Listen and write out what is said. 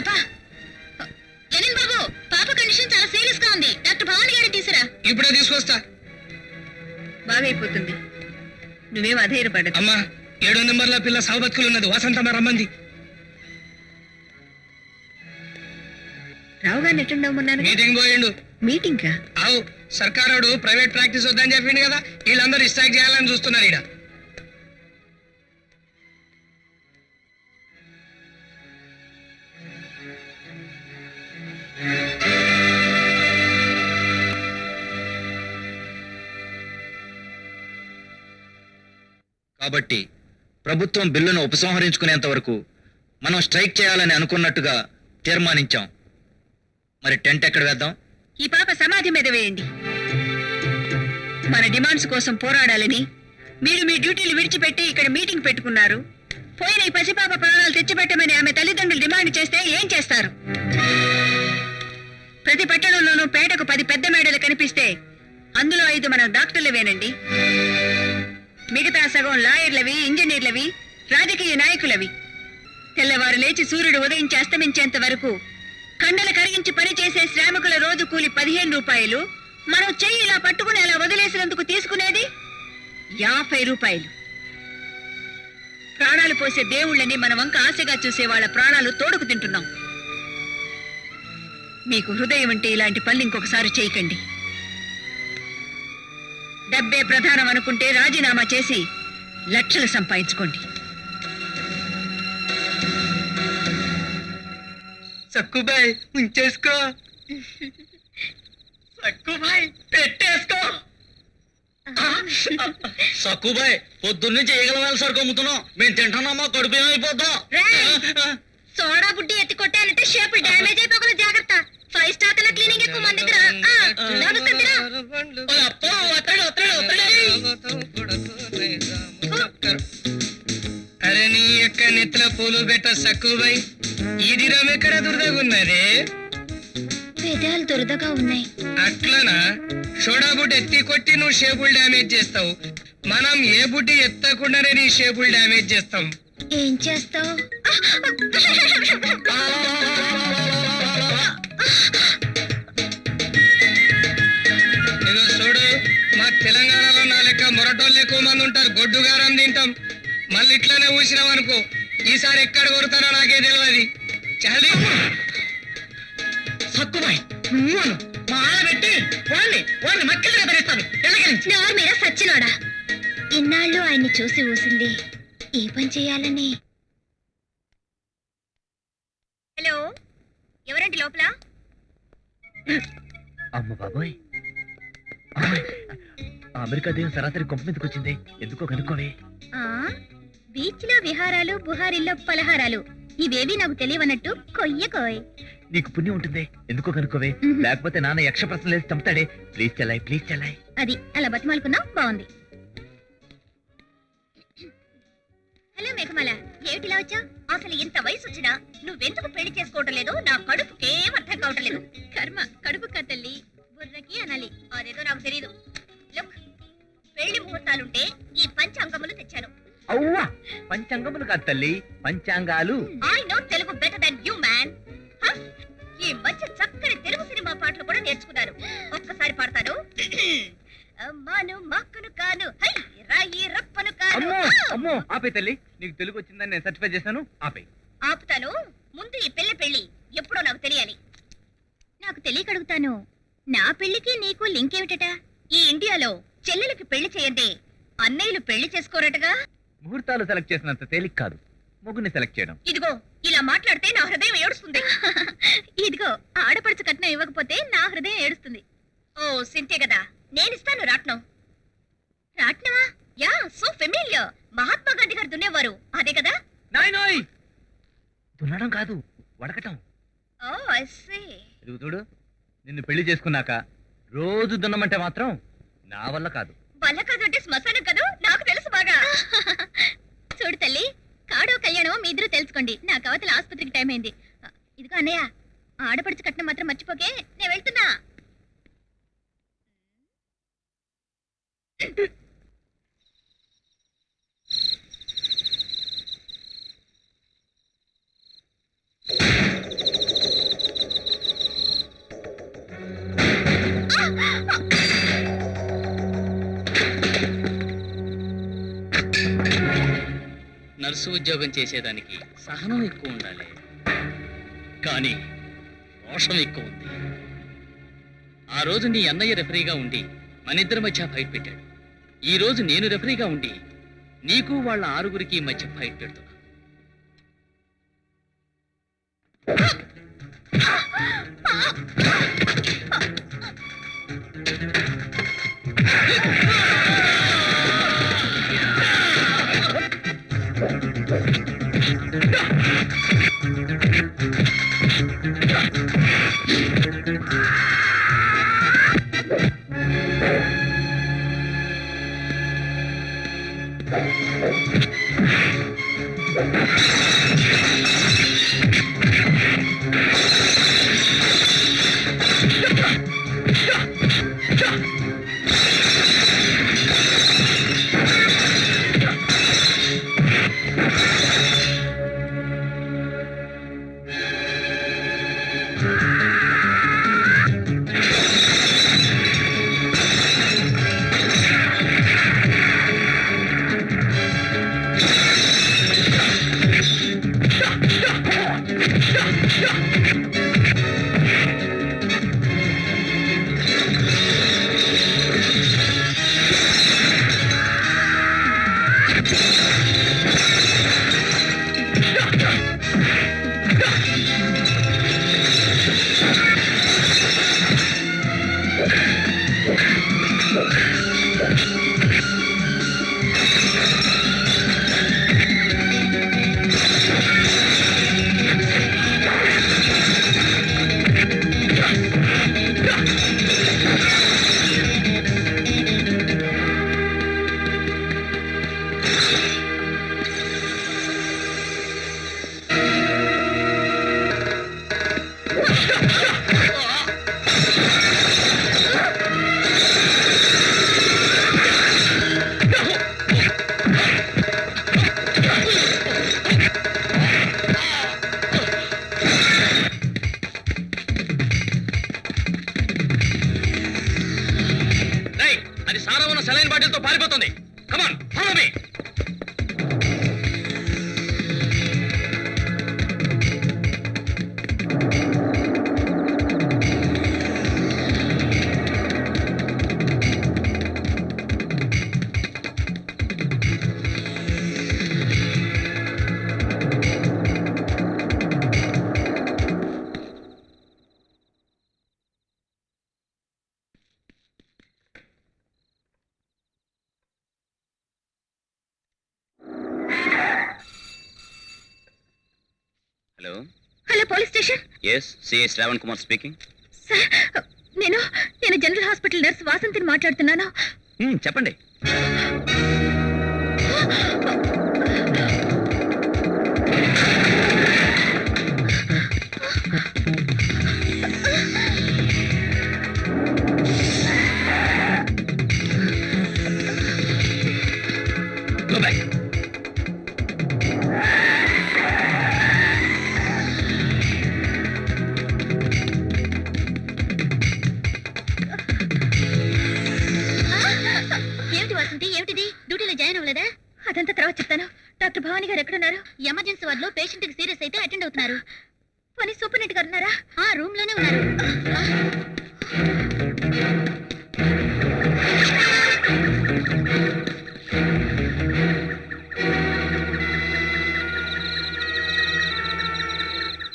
పాప. లెనిన్ బాబు పాప కండిషన్ చాలా సీరియస్గా ఉంది. డాక్టర్ భవాని గారిని తీసురా ఇప్పుడే తీసుకొస్తా. బాగైపోతుంది. నువ్వేం అధైర్యపడదు అమ్మా ఏడో నెంబర్ల పిల్ల సావబతుకులు ఉన్నది. వసంతమ్మ రమ్మంది. రావు గారిని మీటింగ్ పోయిండు. మీటింగ్ కా అవు సర్కారోడు ప్రైవేట్ ప్రాక్టీస్ వద్దని చెప్పిండు కదా. వీళ్ళందరూ స్ట్రైక్ చేయాలని చూస్తున్నారు ఈడ. కాబట్టి ప్రభుత్వం బిల్లును ఉపసంహరించుకునేంత వరకు మనం స్ట్రైక్ చేయాలని అనుకున్నట్టుగా తీర్మానించాం. మరి టెంట్ ఎక్కడ వేద్దాం? ఈ పాప సమాధి మీద వేయండి. మన డిమాండ్స్ కోసం పోరాడాలని మీరు మీ డ్యూటీలు విడిచిపెట్టి ఇక్కడ మీటింగ్ పెట్టుకున్నారు. పోయిన ఈ పసిపాప ప్రాణాలు తెచ్చిపెట్టమని ఆమె తల్లిదండ్రులు డిమాండ్ చేస్తే ఏం చేస్తారు? ప్రతి పట్టణంలోనూ పేటకు పది పెద్ద మేడలు కనిపిస్తే అందులో ఐదు మన డాక్టర్లవేనండి మిగతా సగం లాయర్లవి ఇంజనీర్లవి రాజకీయ నాయకులవి. తెల్లవారు లేచి సూర్యుడు ఉదయించి అస్తమించేంత వరకు కండలు కరిగించి పని చేసే శ్రామికుల రోజు కూలి పదిహేను రూపాయలు మనం చెయ్యి ఇలా పట్టుకుని అలా వదిలేసినందుకు తీసుకునేది యాభై రూపాయలు. ప్రాణాలు పోసే దేవుళ్ళని మన వంక ఆశగా చూసే వాళ్ళ ప్రాణాలు తోడుకు తింటున్నాం. మీకు హృదయం ఉంటే ఇలాంటి పనులు ఇంకొకసారి చేయకండి. డబ్బే ప్రధానం అనుకుంటే రాజీనామా చేసి లక్షలు సంపాదించుకోండి. సక్కుబాయ్ ఉంచేసుకో సక్కుబాయ్ పెట్టేసుకో. సక్కుబాయ్ పొద్దున్నుంచి ఈగల సరుకు అమ్ముతున్నాం మేము తింటున్నామా కడుపు ఏమైపోతాం సోడా బుడ్డి ఎత్తి కొట్టానంటే షేప్ డ్యామేజ్ అయిపోకుండా పెట్ట సక్కుబాయ్ ఈ దినం ఎక్కడ దురదగున్నది? పెదాలు దురదగా ఉన్నాయి. అట్లనా? సోడా బుడ్డి ఎత్తి కొట్టి నువ్వు షేపులు డ్యామేజ్ చేస్తావు. మనం ఏ బుడ్డి ఎత్తకుండానే నీ షేపులు డ్యామేజ్ చేస్తాం. ఏం చేస్తావు? ఇదిగో చూడు మా తెలంగాణలో నా లెక్క మొరటోళ్ళు ఎక్కువ మంది ఉంటారు. గొడ్డుగారం తింటాం. మళ్ళీ ఇట్లానే ఊసినాం అనుకో. ఈసారి ఎక్కడ కొడతానో నాకే తెలియదు చలి. నువ్వును మా మక్కలుగా ధరిస్తాను నోరు మీద సచ్చినోడా? ఇన్నాళ్ళు ఆయన్ని చూసి ఊసింది. ఏ పని చేయాలని? హలో ఎవరండి లోపల? అమ్మ బాబోయ్. అమెరికా దేవం సరాసరి కొంప మీదకి వచ్చింది ఎందుకో కనుక్కోవే ఆ? బీచ్లో విహారాలు బుహారిల్లో పలహారాలు. ఇవేవి నాకు తెలియవన్నట్టు కొయ్య కోయ్ నీకు పుణ్యం ఉంటుంది. ఎందుకో కనుక్కోవే. లేకపోతే నాన్న యక్ష ప్రశ్నలు వేసి చంపుతాడే. ప్లీజ్ చెల్లాయి ప్లీజ్ చెల్లాయి. అది అలా బతిమాలుకున్నా బాగుంది. హలో మేఘమాల ఏమిటిలా వచ్చా అసలు ఇంత వయసు వచ్చినా నువ్వెందుకు పెళ్ళి చేసుకోవటం లేదు నా కడుపుకేం అర్థం కావటం లేదు. కర్మ కడుపు కత్తల్లి బుర్రకి అనాలి. అదేదో నాకు తెలియదు లుక్ పెళ్ళి ముహూర్తాలుంటే ఈ పంచాంగములు తెచ్చాను. అవ్వా పంచాంగములు కాదు తల్లి పంచాంగాలు. I know Telugu better than you man ఈ మధ్య చక్కని తెలుగు సినిమా పాటలు కూడా నేర్చుకున్నాను. ఒక్కసారి పాడతాను. అమ్మాను మక్కును కాను హై రాయి రప్పను కాను. అమ్మో! అమ్మో ఆపే తల్లి. నీకు తెలుగు వచ్చిందని నేను సర్టిఫై చేశాను. ఆపే. ఆపుతాను. ముందు ఈ పెళ్ళి పెళ్ళి ఎప్పుడో నాకు తెలియాలి. నాకు తెలియక అడుగుతాను నా పెళ్ళికి నీకు లింక్ ఏమిటట ఈ ఇండియాలో చెల్లెలకి పెళ్ళి చేయండి. అన్నయ్యలు పెళ్ళి చేసుకోరటగా? ముహూర్తాలు సెలెక్ట్ చేసినంత తేలిక కాదు. ముగ్గుని సెలెక్ట్ చేయడం. ఇదిగో ఇలా మాట్లాడితే నా హృదయం ఏడుస్తుంది. ఇదిగో ఆడపడుచు కట్నం ఇవ్వకపోతే నా హృదయం ఏడుస్తుంది. ఓ సింతే కదా నేను ఇస్తాను రాట్నం. రాట్నమా? Yeah so familiar Mahatma Gandhi garu దున్నేవారు. అదే కదా? నాయనోయ్ దున్నడం కాదు వడకటం. ఓ ఐ సీ ఇదిగో చూడు నిన్ను పెళ్ళి చేసుకున్నాక రోజు దున్నమంటే మాత్రం నా వల్ల కాదు. వల్ల కాదంటే శ్మశానం కదా? నాకు తెలుసు. బాగా. చూడు తల్లి కాడో కళ్యాణమో మీ ఇద్దరు తెలుసుకోండి. నా కవతల ఆసుపత్రికి టైం అయింది. ఇదిగో అన్నయ్య ఆడపడుచు కట్నం మాత్రం మర్చిపోకే నేను వెళ్తున్నా. నర్సు ఉద్యోగం చేసేదానికి సహనం ఎక్కువ ఉండాలి. కానీ రోషం ఎక్కువ ఉంది. ఆ రోజు నీ అన్నయ్య రెఫరీగా ఉండి మనిద్దరి మధ్య ఫైట్ పెట్టాడు. ఈ రోజు నేను రెఫరీగా ఉండి నీకు వాళ్ళ ఆరుగురికి మధ్య ఫైట్ పెడుతున్నా. Ah! Thank you. あっ! ఉన్న పారిపోతుంది. Hello. Hello police station? Yes CI Shravan Kumar speaking sir నేను నేను జనరల్ హాస్పిటల్ నర్స్ వాసంతిని మాట్లాడుతున్నాను. చెప్పండి. పేషెంట్కి సీరియస్ అయితే అటెండ్ అవుతున్నారు. పని సూపర్ నెట్ గారు ఉన్నారా? ఆ రూమ్లోనే ఉన్నారు.